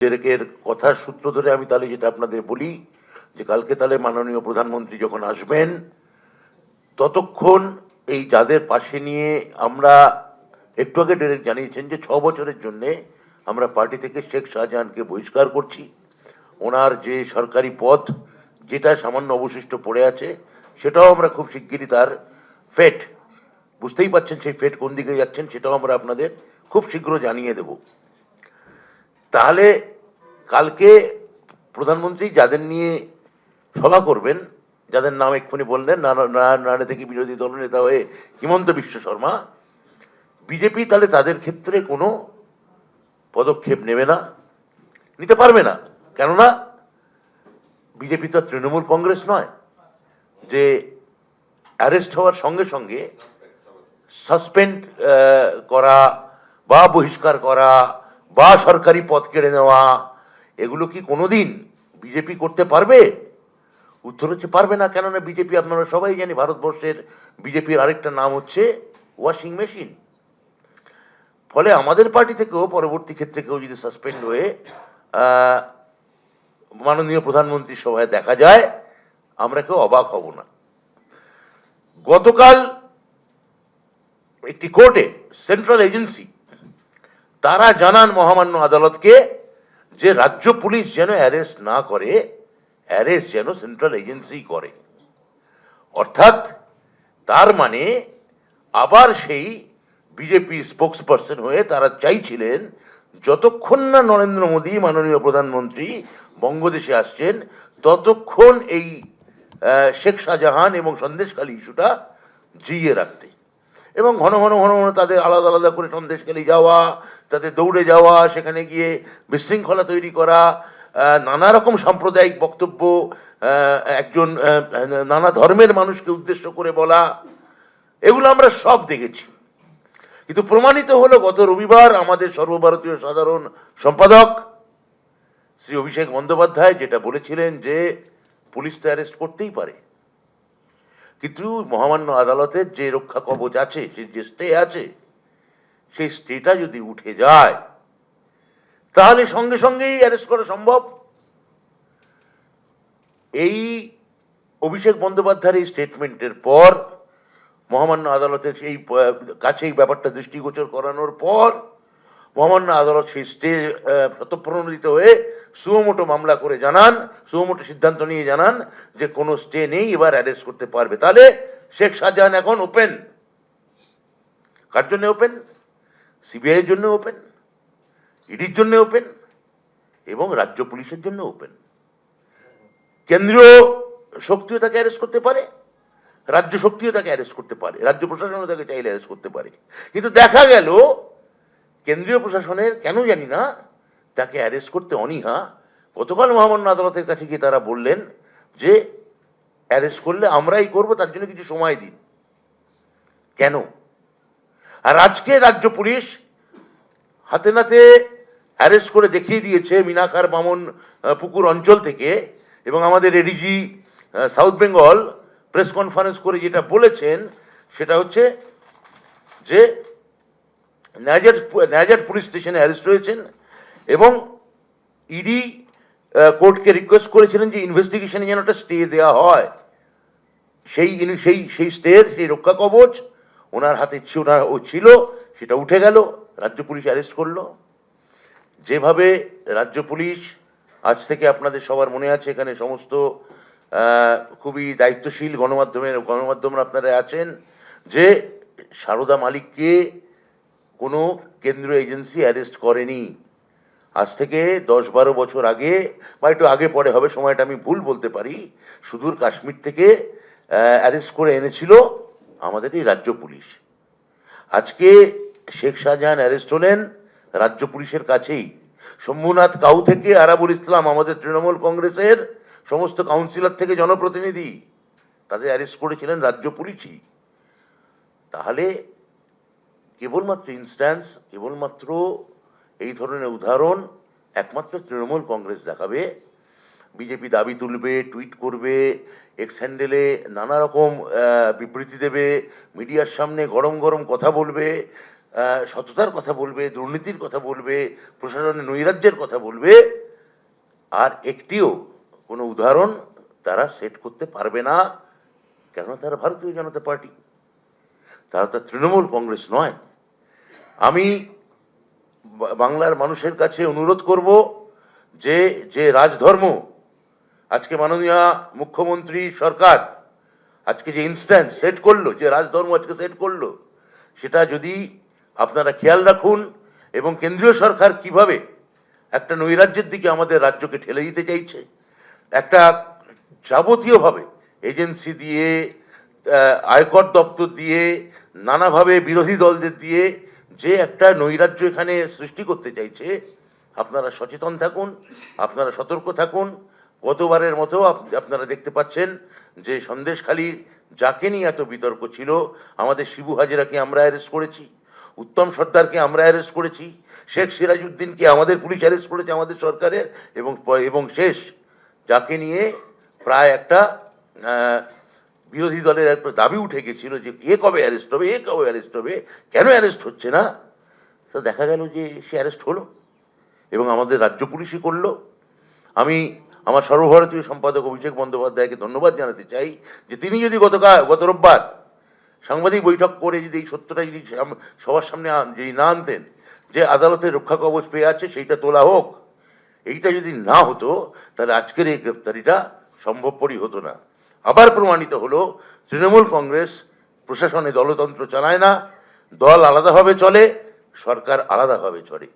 ডেরেকের কথার সূত্র ধরে আমি তাহলে যেটা আপনাদের বলি, যে কালকে তাহলে মাননীয় প্রধানমন্ত্রী যখন আসবেন, ততক্ষণ এই যাদের পাশে নিয়ে আমরা একটু আগে ডেরেক জানিয়েছেন যে ছ বছরের জন্য আমরা পার্টি থেকে শেখ শাহজাহানকে বহিষ্কার করছি। ওনার যে সরকারি পদ যেটা সামান্য অবশিষ্ট পড়ে আছে, সেটাও আমরা খুব শিগগিরই তার ফেট বুঝতেই পাচ্ছেন সেই ফেট কোন দিকে যাচ্ছেন সেটাও আমরা আপনাদের খুব শীঘ্র জানিয়ে দেবো। তাহলে কালকে প্রধানমন্ত্রী যাদের নিয়ে সভা করবেন, যাদের নাম এক্ষুনি বললেন, নানা থেকে বিরোধী দলনেতা হয়ে হিমন্ত বিশ্ব শর্মা, বিজেপি তাহলে তাদের ক্ষেত্রে কোনো পদক্ষেপ নেবে না, নিতে পারবে না। কেননা বিজেপি তো তৃণমূল কংগ্রেস নয়, যে অ্যারেস্ট হওয়ার সঙ্গে সঙ্গে সাসপেন্ড করা বা বহিষ্কার করা বা সরকারি পদ কেড়ে নেওয়া, এগুলো কি কোনোদিন বিজেপি করতে পারবে? উত্তর হচ্ছে পারবে না, কেননা বিজেপি আপনারা সবাই জানি ভারতবর্ষের বিজেপির আরেকটা নাম হচ্ছে ওয়াশিং মেশিন। ফলে আমাদের পার্টি থেকেও পরবর্তী ক্ষেত্রে কেউ যদি সাসপেন্ড হয়ে মাননীয় প্রধানমন্ত্রীর সভায় দেখা যায়, আমরা কেউ অবাক হব না। গতকাল একটি কোর্টে সেন্ট্রাল এজেন্সি তারা জানান মহামান্য আদালতকে যে রাজ্য পুলিশ যেন অ্যারেস্ট না করে, অ্যারেস্ট যেন সেন্ট্রাল এজেন্সি করে। অর্থাৎ তার মানে আবার সেই বিজেপি স্পোক্স পার্সন হয়ে তারা চাইছিলেন যতক্ষণ না নরেন্দ্র মোদী মাননীয় প্রধানমন্ত্রী বঙ্গদেশে আসছেন, ততক্ষণ এই শেখ শাহজাহান এবং সন্দেশখালী ইস্যুটা জিয়ে রাখতে। এবং ঘন ঘন ঘন ঘন তাদের আলাদা আলাদা করে সন্দেশখালী যাওয়া, তাদের দৌড়ে যাওয়া, সেখানে গিয়ে বিশৃঙ্খলা তৈরি করা নানা রকম সাম্প্রদায়িক বক্তব্য একজন নানা ধর্মের মানুষকে উদ্দেশ্য করে বলা, এগুলো আমরা সব দেখেছি। কিন্তু প্রমাণিত হলো, গত রবিবার আমাদের সর্বভারতীয় সাধারণ সম্পাদক শ্রী অভিষেক বন্দ্যোপাধ্যায় যেটা বলেছিলেন যে, পুলিশ তো অ্যারেস্ট করতেই পারে। কিন্তু মহামান্য আদালতের যে রক্ষা কবচ আছে সে যে স্টে আছে, সেই স্টেটা যদি উঠে যায়, তাহলে সঙ্গে সঙ্গেই অ্যারেস্ট করা সম্ভব। এই অভিষেক বন্দ্যোপাধ্যায়ের এই স্টেটমেন্টের পর, মহামান্য আদালতের সেই কাছে এই ব্যাপারটা দৃষ্টিগোচর করানোর পর মহামান্য আদালত সেই স্টে শতপ্রণোদিত হয়ে সুমোটো মামলা করে জানান, সুমোটো সিদ্ধান্ত নিয়ে জানান যে কোনো স্টে নেই, এবার অ্যারেস্ট করতে পারবে। তাহলে শেখ শাহজাহান এখন ওপেন কার জন্য ওপেন সিবিআইয়ের জন্য ওপেন ইডির জন্য ওপেন এবং রাজ্য পুলিশের জন্য ওপেন কেন্দ্রীয় শক্তিও তাকে অ্যারেস্ট করতে পারে, রাজ্য শক্তিও তাকে অ্যারেস্ট করতে পারে, রাজ্য প্রশাসনও তাকে চাইলে অ্যারেস্ট করতে পারে। কিন্তু দেখা গেল কেন্দ্রীয় প্রশাসনের, কেন জানি না, তাকে অ্যারেস্ট করতে অনীহা। গতকাল মহামান্য আদালতের কাছে গিয়ে তারা বললেন যে অ্যারেস্ট করলে আমরাই করব, তার জন্য কিছু সময় দিন। কেন? আর আজকে রাজ্য পুলিশ হাতে নাতে অ্যারেস্ট করে দেখিয়ে দিয়েছে মিনাকার বামন পুকুর অঞ্চল থেকে এবং আমাদের ADG south Bengal press conference করে যেটা বলেছেন, সেটা হচ্ছে যে ন্যাজার ন্যাজার পুলিশ স্টেশনে অ্যারেস্ট হয়েছেন এবং ইডি কোর্টকে রিকোয়েস্ট করেছিলেন যে ইনভেস্টিগেশনে যেন একটা স্টে দেওয়া হয়। সেই সেই সেই স্টের, সেই রক্ষা কবচ ওনার হাতে ওনার ও ছিল, সেটা উঠে গেল, রাজ্য পুলিশ অ্যারেস্ট করল। যেভাবে রাজ্য পুলিশ, আজ থেকে আপনাদের সবার মনে আছে এখানে সমস্ত খুবই দায়িত্বশীল গণমাধ্যমের, গণমাধ্যমরা আপনারা আছেন যে সারদা মালিককে কোনো কেন্দ্রীয় এজেন্সি অ্যারেস্ট করেনি। আজ থেকে দশ বারো বছর আগে বা একটু আগে পরে হবে, সময়টা আমি ভুল বলতে পারি, সুদূর কাশ্মীর থেকে অ্যারেস্ট করে এনেছিল আমাদের এই রাজ্য পুলিশ। আজকে শেখ শাহজাহান অ্যারেস্ট হলেন রাজ্য পুলিশের কাছেই। শম্ভুনাথ কাউ থেকে আরাবুল ইসলাম, আমাদের তৃণমূল কংগ্রেসের সমস্ত কাউন্সিলর থেকে জনপ্রতিনিধি, তাদের অ্যারেস্ট করেছিলেন রাজ্য পুলিশই। তাহলে কেবলমাত্র ইনস্ট্যান্স কেবলমাত্র এই ধরনের উদাহরণ একমাত্র তৃণমূল কংগ্রেস দেখাবে। বিজেপি দাবি তুলবে টুইট করবে এক্স হ্যান্ডেলে নানা রকম বিবৃতি দেবে, মিডিয়ার সামনে গরম গরম কথা বলবে সততার কথা বলবে, দুর্নীতির কথা বলবে, প্রশাসনের নৈরাজ্যের কথা বলবে। আর একটিও কোনো উদাহরণ তারা সেট করতে পারবে না কেন তারা ভারতীয় জনতা পার্টি। তারা তো তৃণমূল কংগ্রেস নয়। আমি বাংলার মানুষের কাছে অনুরোধ করব যে যে রাজধর্ম, আজকে মাননীয় মুখ্যমন্ত্রী সরকার আজকে যে ইনস্ট্যান্স সেট করল, যে রাজধর্ম আজকে সেট করল, সেটা যদি আপনারা খেয়াল রাখুন এবং কেন্দ্রীয় সরকার কীভাবে একটা নৈরাজ্যের দিকে আমাদের রাজ্যকে ঠেলে দিতে চাইছে, একটা যাবতীয়ভাবে এজেন্সি দিয়ে আয়কর দপ্তর দিয়ে, নানাভাবে বিরোধী দলদের দিয়ে যে একটা নৈরাজ্য এখানে সৃষ্টি করতে চাইছে, আপনারা সচেতন থাকুন, আপনারা সতর্ক থাকুন। গতবারের মতো আপনারা দেখতে পাচ্ছেন যে সন্দেশখালীর যাকে নিয়ে এত বিতর্ক ছিল, আমাদের শিবু হাজিরাকে আমরা অ্যারেস্ট করেছি, উত্তম সর্দারকে আমরা অ্যারেস্ট করেছি, শেখ সিরাজউদ্দিনকে আমাদের পুলিশ অ্যারেস্ট করেছে আমাদের সরকারের এবং এবং শেষ, যাকে নিয়ে প্রায় একটা বিরোধী দলের একটা দাবি উঠে গেছিল যে এ কবে অ্যারেস্ট হবে, এ কবে অ্যারেস্ট হবে, কেন অ্যারেস্ট হচ্ছে না? তো দেখা গেল যে সে অ্যারেস্ট হলো এবং আমাদের রাজ্য পুলিশই করল। আমি আমার সর্বভারতীয় সম্পাদক অভিষেক বন্দ্যোপাধ্যায়কে ধন্যবাদ জানাতে চাই যে তিনি যদি গতকাল, গত রোববার সাংবাদিক বৈঠক করে যদি এই সত্যটা যদি সবার সামনে যদি না আনতেন যে আদালতের রক্ষা কবচ পেয়ে আছে, সেইটা তোলা হোক, এইটা যদি না হতো, তাহলে আজকের এই গ্রেপ্তারিটা সম্ভবপরই হতো না। আবার প্রমাণিত হল, তৃণমূল কংগ্রেস প্রশাসনে দলতন্ত্র চালায় না, দল আলাদাভাবে চলে, সরকার আলাদাভাবে চলে।